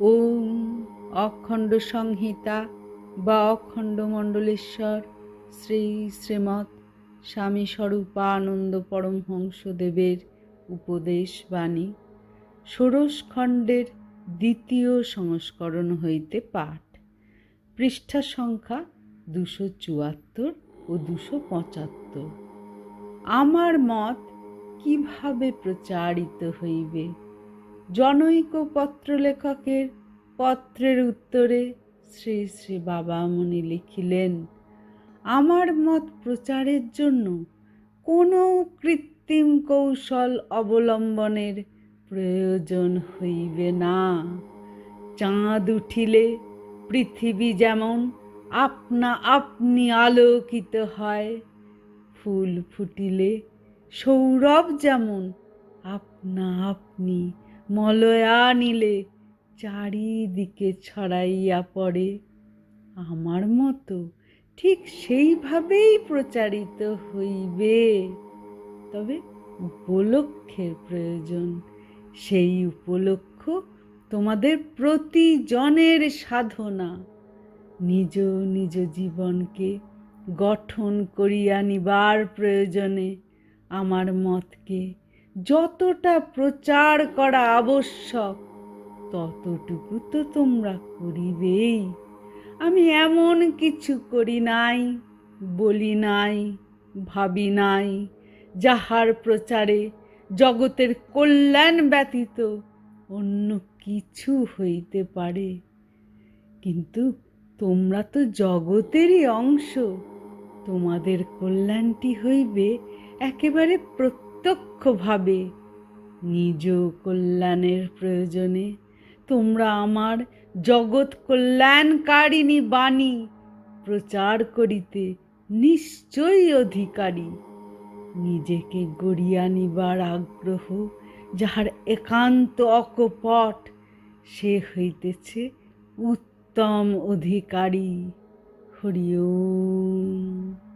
ওম অখণ্ড সংহিতা বা অখণ্ড মণ্ডলেশ্বর, শ্রী শ্রীমৎ স্বামী স্বরূপানন্দ পরমহংসদেবের উপদেশ বাণী ষোড়শ খণ্ডের দ্বিতীয় সংস্করণ হইতে পাঠ। পৃষ্ঠা সংখ্যা দুশো চুয়াত্তর ও দুশো পঁচাত্তর। আমার মত কীভাবে প্রচারিত হইবে? জনৈক পত্রলেখকের পত্রের উত্তরে শ্রী শ্রী বাবামণি লিখিলেন, আমার মত প্রচারের জন্য কোনো কৃত্রিম কৌশল অবলম্বনের প্রয়োজন হইবে না। চাঁদ উঠিলে পৃথিবী যেমন আপনা আপনি আলোকিত হয়, ফুল ফুটিলে সৌরভ যেমন আপনা আপনি মলয়া নিলে, চারিদিকে ছড়াইয়া পড়ে। আমার মতো ঠিক সেইভাবেই প্রচারিত হইবে। তবে উপলক্ষের প্রয়োজন, সেই উপলক্ষ তোমাদের প্রতিজনের সাধনা। নিজ নিজ জীবনকে গঠন করিয়া নিবার প্রয়োজনে আমার মতকে যতটা প্রচার করা আবশ্যক, ততটুকু তো তোমরা করিবেই। আমি এমন কিছু করি নাই, বলি নাই, ভাবি নাই, যাহার প্রচারে জগতের কল্যাণ ব্যতীত অন্য কিছু হইতে পারে। কিন্তু তোমরা তো জগতেরই অংশ, তোমাদের কল্যাণটি হইবে একেবারে প্রত্যক্ষভাবে। নিজ কল্যাণের প্রয়োজনে তোমরা আমার জগৎ কল্যাণকারিণী বাণী প্রচার করিতে নিশ্চয়ই অধিকারী। নিজেকে গড়িয়া নিবার আগ্রহ যাহার একান্ত অকপট, সে হইতেছে উত্তম অধিকারী। হরি ওম।